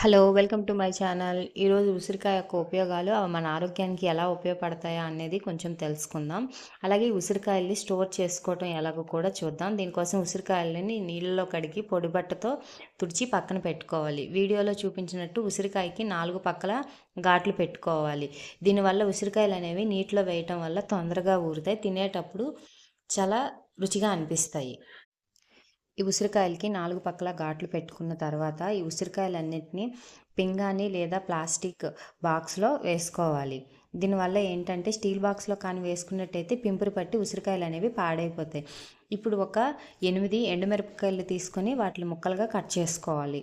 Hello welcome to my channel. ఈరోజు ఉసిరికాయ యొక్క ఉపయోగాలు అవి మన ఆరోగ్యానికి ఎలా ఉపయోగపడతాయా అనేది కొంచెం తెలుసుకుందాం. అలాగే ఉసిరికాయల్ని స్టోర్ చేసుకోవటం ఎలాగో కూడా చూద్దాం. దీనికోసం ఉసిరికాయలని నీళ్ళలో కడిగి పొడి బట్టతో తుడిచి పక్కన పెట్టుకోవాలి. వీడియోలో చూపించినట్టు ఉసిరికాయకి నాలుగు పక్కల ఘాట్లు పెట్టుకోవాలి. దీనివల్ల ఉసిరికాయలు అనేవి నీటిలో వేయటం వల్ల తొందరగా ఊరుతాయి. తినేటప్పుడు చాలా రుచిగా అనిపిస్తాయి. ఈ ఉసిరికాయలకి నాలుగు పక్కల ఘాట్లు పెట్టుకున్న తర్వాత ఈ ఉసిరికాయలన్నింటినీ పింగాని లేదా ప్లాస్టిక్ బాక్స్లో వేసుకోవాలి. దీనివల్ల ఏంటంటే స్టీల్ బాక్స్లో కానీ వేసుకున్నట్టయితే పింపురు పట్టి ఉసిరికాయలు అనేవి పాడైపోతాయి. ఇప్పుడు ఒక ఎనిమిది ఎండుమిరపకాయలు తీసుకొని వాటిని ముక్కలుగా కట్ చేసుకోవాలి.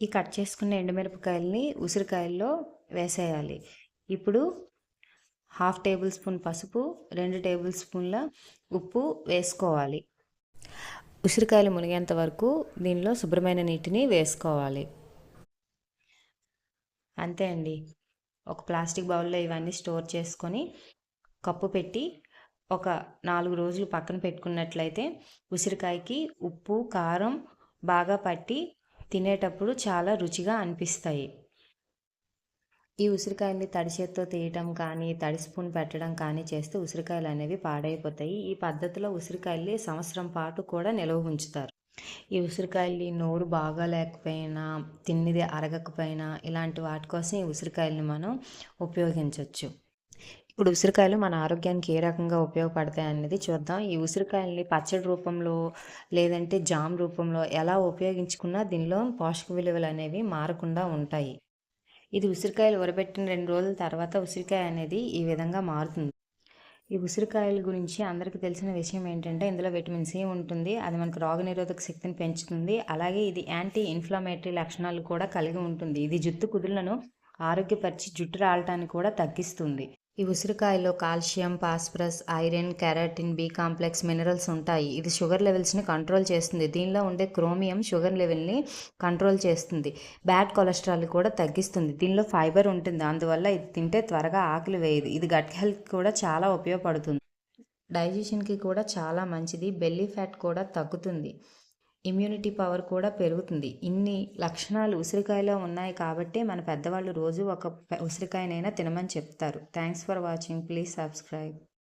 ఈ కట్ చేసుకున్న ఎండుమిరపకాయలని ఉసిరికాయల్లో వేసేయాలి. ఇప్పుడు హాఫ్ టేబుల్ స్పూన్ పసుపు రెండు టేబుల్ స్పూన్ల ఉప్పు వేసుకోవాలి. ఉసిరికాయలు మునిగేంత వరకు దీనిలో శుభ్రమైన నీటిని వేసుకోవాలి. అంతే అండి. ఒక ప్లాస్టిక్ బౌల్లో ఇవన్నీ స్టోర్ చేసుకొని కప్పు పెట్టి ఒక నాలుగు రోజులు పక్కన పెట్టుకున్నట్లయితే ఉసిరికాయకి ఉప్పు కారం బాగా పట్టి తినేటప్పుడు చాలా రుచిగా అనిపిస్తాయి. ఈ ఉసిరికాయల్ని తడి చేత్తో తీయటం కానీ తడి స్పూన్ పెట్టడం కానీ చేస్తే ఉసిరికాయలు అనేవి పాడైపోతాయి. ఈ పద్ధతిలో ఉసిరికాయల్ని సంవత్సరం పాటు కూడా నిల్వ ఉంచుతారు. ఈ ఉసిరికాయల్ని నోరు బాగా లేకపోయినా తిన్నది అరగకపోయినా ఇలాంటి వాటి కోసం ఈ ఉసిరికాయల్ని మనం ఉపయోగించవచ్చు ఇప్పుడు ఉసిరికాయలు మన ఆరోగ్యానికి ఏ రకంగా ఉపయోగపడతాయి అనేది చూద్దాం. ఈ ఉసిరికాయల్ని పచ్చడి రూపంలో లేదంటే జామ్ రూపంలో ఎలా ఉపయోగించుకున్నా దీనిలో పోషక విలువలు అనేవి మారకుండా ఉంటాయి. ఇది ఉసిరికాయలు ఉరబెట్టిన రెండు రోజుల తర్వాత ఉసిరికాయ అనేది ఈ విధంగా మారుతుంది. ఈ ఉసిరికాయల గురించి అందరికీ తెలిసిన విషయం ఏంటంటే ఇందులో విటమిన్ సి ఉంటుంది. అది మనకు రోగనిరోధక శక్తిని పెంచుతుంది. అలాగే ఇది యాంటీ ఇన్ఫ్లమేటరీ లక్షణాలు కూడా కలిగి ఉంటుంది. ఇది జుట్టు కుదులను ఆరోగ్యపరిచి జుట్టు రాలటాన్ని కూడా తగ్గిస్తుంది. ఈ ఉసిరికాయలో calcium phosphorus iron keratin B complex minerals ఉంటాయి. ఇది షుగర్ లెవెల్స్ని కంట్రోల్ చేస్తుంది. దీనిలో ఉండే క్రోమియం షుగర్ లెవెల్ని కంట్రోల్ చేస్తుంది. బ్యాడ్ కొలెస్ట్రాల్ కూడా తగ్గిస్తుంది. దీనిలో ఫైబర్ ఉంటుంది. అందువల్ల ఇది తింటే త్వరగా ఆకలి వేయదు. ఇది గట్ హెల్త్ కూడా చాలా ఉపయోగపడుతుంది. డైజెషన్కి కూడా చాలా మంచిది. బెల్లీ ఫ్యాట్ కూడా తగ్గుతుంది. ఇమ్యూనిటీ పవర్ కూడా పెరుగుతుంది. ఇన్ని లక్షణాలు ఉసిరికాయలో ఉన్నాయి కాబట్టి మన పెద్దవాళ్ళు రోజు ఒక ఉసిరికాయనైనా తినమని చెప్తారు. Thanks for watching please subscribe